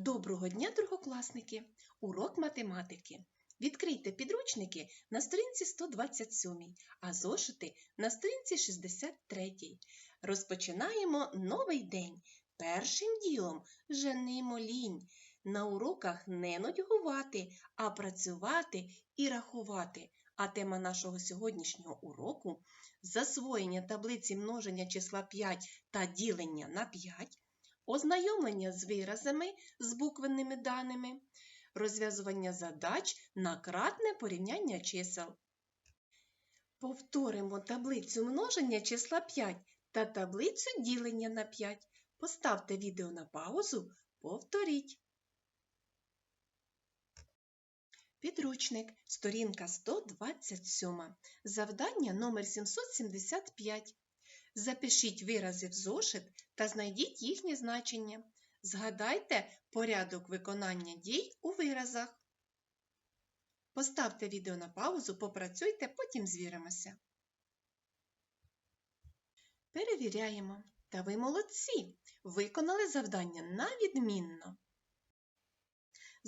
Доброго дня, другокласники! Урок математики. Відкрийте підручники на сторінці 127, а зошити на сторінці 63. Розпочинаємо новий день. Першим ділом женимо лінь. На уроках не нудьгувати, а працювати і рахувати. А тема нашого сьогоднішнього уроку засвоєння таблиці множення числа 5 та ділення на 5, ознайомлення з виразами з буквенними даними, розв'язування задач на кратне порівняння чисел. Повторимо таблицю множення числа 5 та таблицю ділення на 5. Поставте відео на паузу, повторіть. Підручник, сторінка 127. Завдання номер 775. Запишіть вирази в зошит та знайдіть їхнє значення. Згадайте порядок виконання дій у виразах. Поставте відео на паузу, попрацюйте, потім звіримося. Перевіряємо. Та ви молодці! Виконали завдання на відмінно.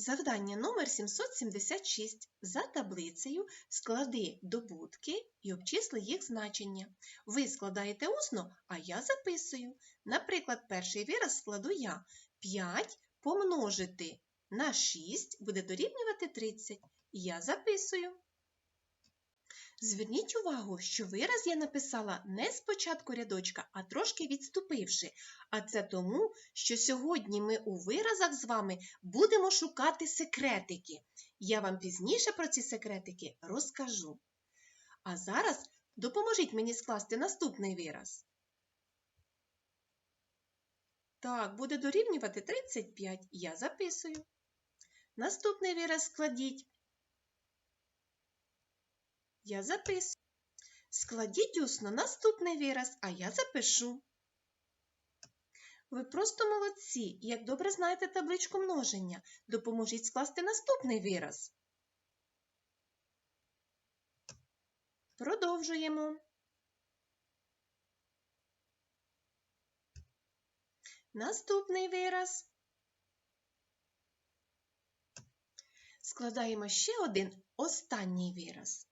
Завдання номер 776. За таблицею склади добутки і обчисли їх значення. Ви складаєте усно, а я записую. Наприклад, перший вираз складу я. 5 помножити на 6 буде дорівнювати 30. Я записую. Зверніть увагу, що вираз я написала не з початку рядочка, а трошки відступивши. А це тому, що сьогодні ми у виразах з вами будемо шукати секретики. Я вам пізніше про ці секретики розкажу. А зараз допоможіть мені скласти наступний вираз. Так, буде дорівнювати 35. Я записую. Наступний вираз складіть. Я записую. Складіть усно наступний вираз, а я запишу. Ви просто молодці, як добре знаєте табличку множення. Допоможіть скласти наступний вираз. Продовжуємо. Наступний вираз. Складаємо ще один останній вираз.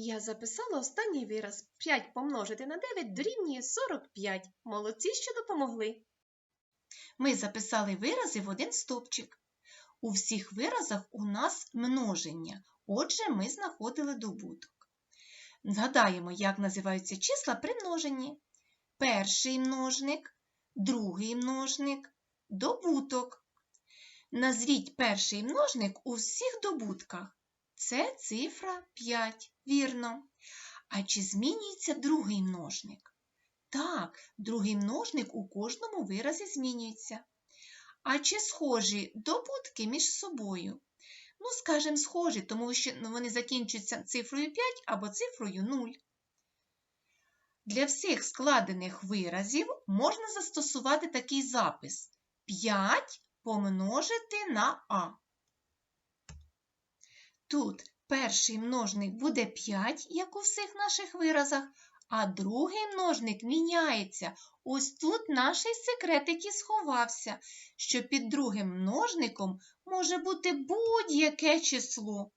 Я записала останній вираз. 5 помножити на 9 дорівнює 45. Молодці, що допомогли. Ми записали вирази в один стовпчик. У всіх виразах у нас множення. Отже, ми знаходили добуток. Згадаємо, як називаються числа при множенні. Перший множник, другий множник, добуток. Назвіть перший множник у всіх добутках. Це цифра 5, вірно. А чи змінюється другий множник? Так, другий множник у кожному виразі змінюється. А чи схожі добутки між собою? Ну, скажемо, схожі, тому що вони закінчуються цифрою 5 або цифрою 0. Для всіх складених виразів можна застосувати такий запис 5 помножити на А. Тут перший множник буде 5, як у всіх наших виразах, а другий множник міняється. Ось тут наш секретик і сховався, що під другим множником може бути будь-яке число.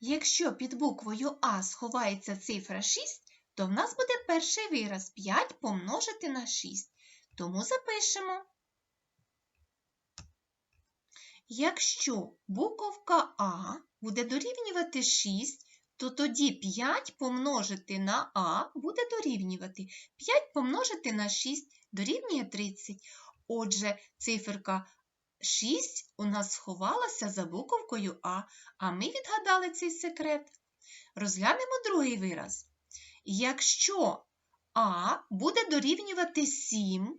Якщо під буквою А сховається цифра 6, то в нас буде перший вираз 5 помножити на 6. Тому запишемо. Якщо буковка А буде дорівнювати 6, то тоді 5 помножити на А буде дорівнювати 5 помножити на 6 дорівнює 30. Отже, циферка 6 у нас сховалася за буковкою А, а ми відгадали цей секрет. Розглянемо другий вираз. Якщо А буде дорівнювати 7,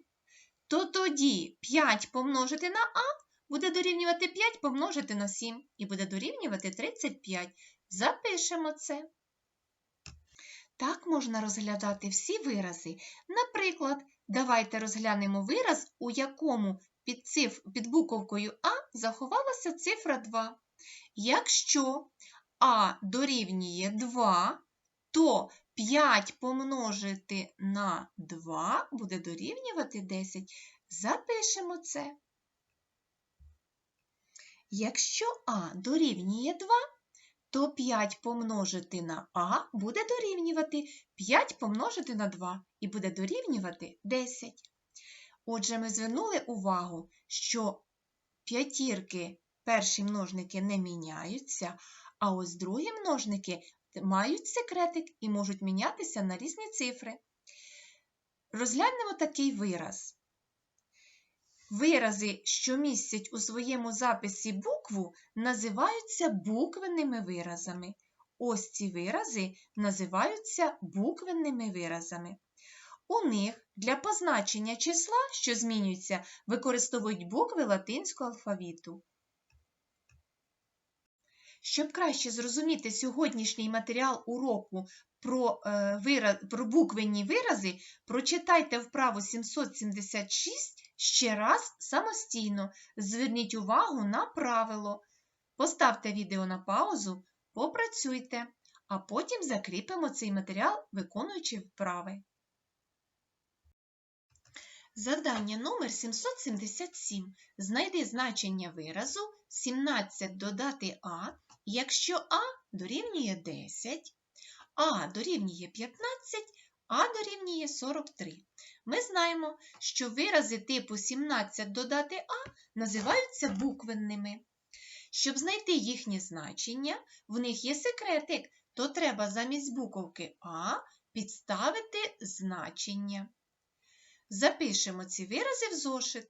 то тоді 5 помножити на А буде дорівнювати 5 помножити на 7 і буде дорівнювати 35. Запишемо це. Так можна розглядати всі вирази. Наприклад, давайте розглянемо вираз, у якому під, циф... під буковкою А заховалася цифра 2. Якщо А дорівнює 2, то 5 помножити на 2 буде дорівнювати 10. Запишемо це. Якщо А дорівнює 2, то 5 помножити на А буде дорівнювати 5 помножити на 2 і буде дорівнювати 10. Отже, ми звернули увагу, що п'ятірки перші множники не міняються, а ось другі множники мають секретик і можуть мінятися на різні цифри. Розглянемо такий вираз. Вирази, що містять у своєму записі букву, називаються буквенними виразами. Ось ці вирази називаються буквенними виразами. У них для позначення числа, що змінюється, використовують букви латинського алфавіту. Щоб краще зрозуміти сьогоднішній матеріал уроку про, е, вираз, про буквенні вирази, прочитайте вправу 776 ще раз самостійно. Зверніть увагу на правило. Поставте відео на паузу, попрацюйте, а потім закріпимо цей матеріал, виконуючи вправи. Завдання номер 777. Знайди значення виразу 17 додати А, якщо А дорівнює 10, А дорівнює 15, А дорівнює 43. Ми знаємо, що вирази типу 17 додати А називаються буквенними. Щоб знайти їхнє значення, в них є секретик, то треба замість буковки А підставити значення. Запишемо ці вирази в зошит.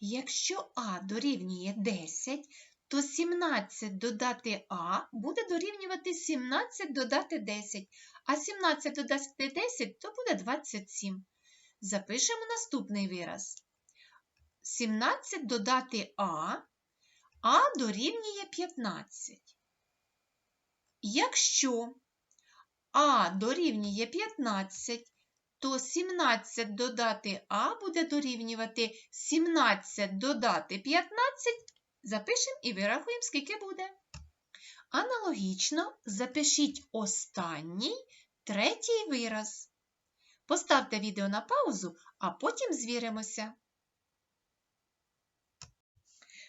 Якщо А дорівнює 10, то 17 додати А буде дорівнювати 17 додати 10, а 17 додати 10 то буде 27. Запишемо наступний вираз. 17 додати А, А дорівнює 15. Якщо А дорівнює 15, то 17 додати А буде дорівнювати 17 додати 15. Запишемо і вирахуємо, скільки буде. Аналогічно запишіть останній третій вираз. Поставте відео на паузу, а потім звіримося.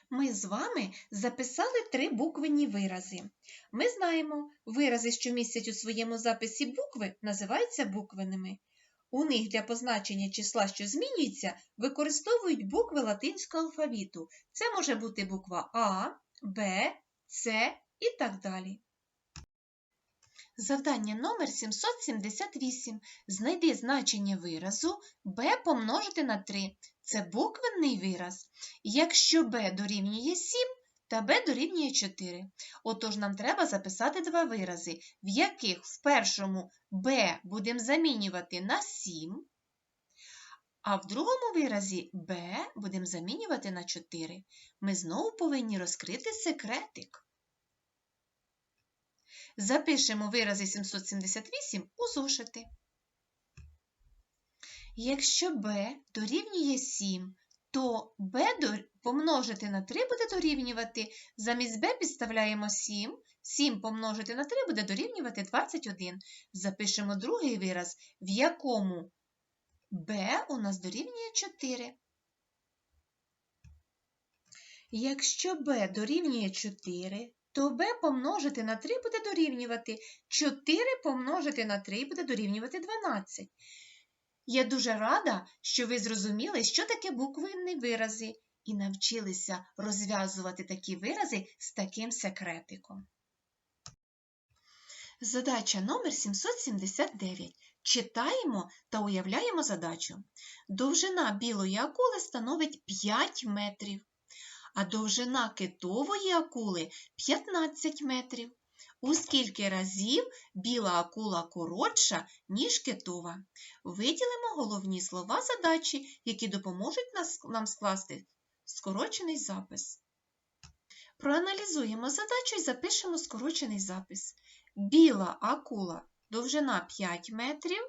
Ми з вами записали три буквенні вирази. Ми знаємо, вирази, що містять у своєму записі букви, називаються буквенними. У них для позначення числа, що змінюється, використовують букви латинського алфавіту. Це може бути буква А, Б, С і так далі. Завдання номер 778. Знайди значення виразу b помножити на 3. Це буквенний вираз. Якщо b дорівнює 7, та b дорівнює 4. Отож нам треба записати два вирази, в яких в першому b будемо замінювати на 7, а в другому виразі b будемо замінювати на 4. Ми знову повинні розкрити секретик. Запишемо вирази 778 у зошити. Якщо b дорівнює 7, то b помножити на 3 буде дорівнювати. Замість b підставляємо 7. 7 помножити на 3 буде дорівнювати 21. Запишемо другий вираз, в якому b у нас дорівнює 4. Якщо b дорівнює 4, то b помножити на 3 буде дорівнювати 4 помножити на 3 буде дорівнювати 12. Я дуже рада, що ви зрозуміли, що таке буквенні вирази, і навчилися розв'язувати такі вирази з таким секретиком. Задача номер 779. Читаємо та уявляємо задачу. Довжина білої акули становить 5 метрів а довжина китової акули 15 метрів. У скільки разів біла акула коротша, ніж китова. Виділимо головні слова задачі, які допоможуть нам скласти скорочений запис. Проаналізуємо задачу і запишемо скорочений запис. Біла акула довжина 5 метрів,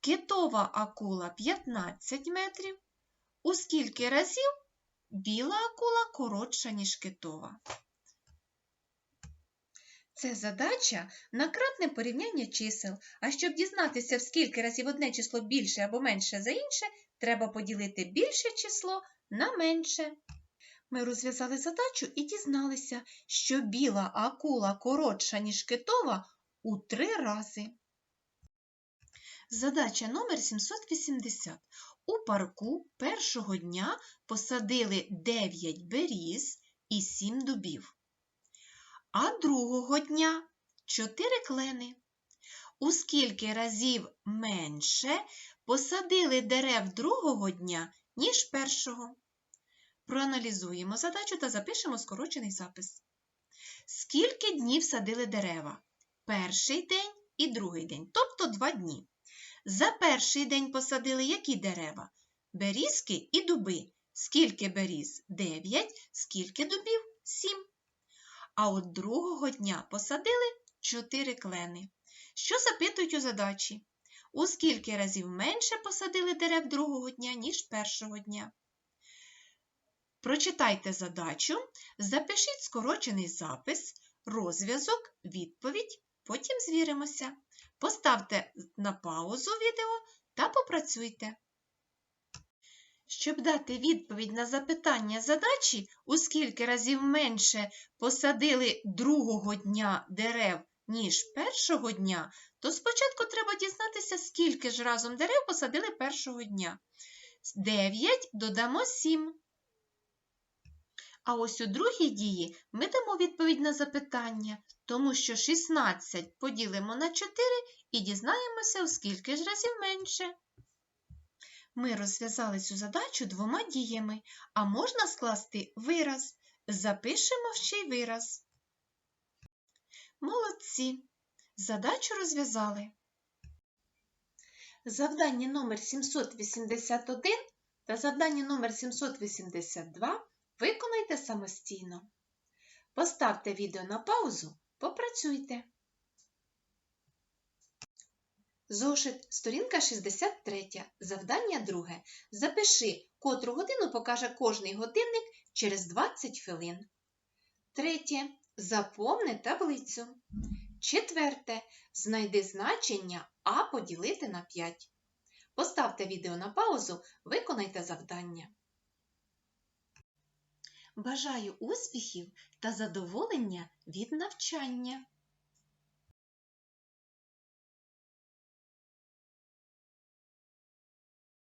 китова акула 15 метрів. У скільки разів Біла акула коротша, ніж китова. Це задача на кратне порівняння чисел. А щоб дізнатися, в скільки разів одне число більше або менше за інше, треба поділити більше число на менше. Ми розв'язали задачу і дізналися, що біла акула коротша, ніж китова у три рази. Задача номер 780. У парку першого дня посадили 9 беріз і 7 дубів, а другого дня 4 клени. У скільки разів менше посадили дерев другого дня, ніж першого? Проаналізуємо задачу та запишемо скорочений запис. Скільки днів садили дерева? Перший день і другий день, тобто два дні. За перший день посадили які дерева? Берізки і дуби. Скільки беріз? 9, скільки дубів? 7. А от другого дня посадили 4 клени. Що запитують у задачі? У скільки разів менше посадили дерев другого дня, ніж першого дня? Прочитайте задачу, запишіть скорочений запис, розв'язок, відповідь, потім звіримося. Поставте на паузу відео та попрацюйте. Щоб дати відповідь на запитання задачі, у скільки разів менше посадили другого дня дерев, ніж першого дня, то спочатку треба дізнатися, скільки ж разом дерев посадили першого дня. 9 додамо 7. А ось у другій дії ми дамо відповідь на запитання, тому що 16 поділимо на 4 і дізнаємося, у скільки ж разів менше. Ми розв'язали цю задачу двома діями, а можна скласти вираз. Запишемо ще й вираз. Молодці! Задачу розв'язали. Завдання номер 781 та завдання номер 782 виконайте самостійно. Поставте відео на паузу, попрацюйте. Зошит, сторінка 63, завдання друге. Запиши, котру годину покаже кожний годинник через 20 хвилин. Третє. Заповни таблицю. Четверте. Знайди значення А поділити на 5. Поставте відео на паузу, виконайте завдання. Бажаю успіхів та задоволення від навчання!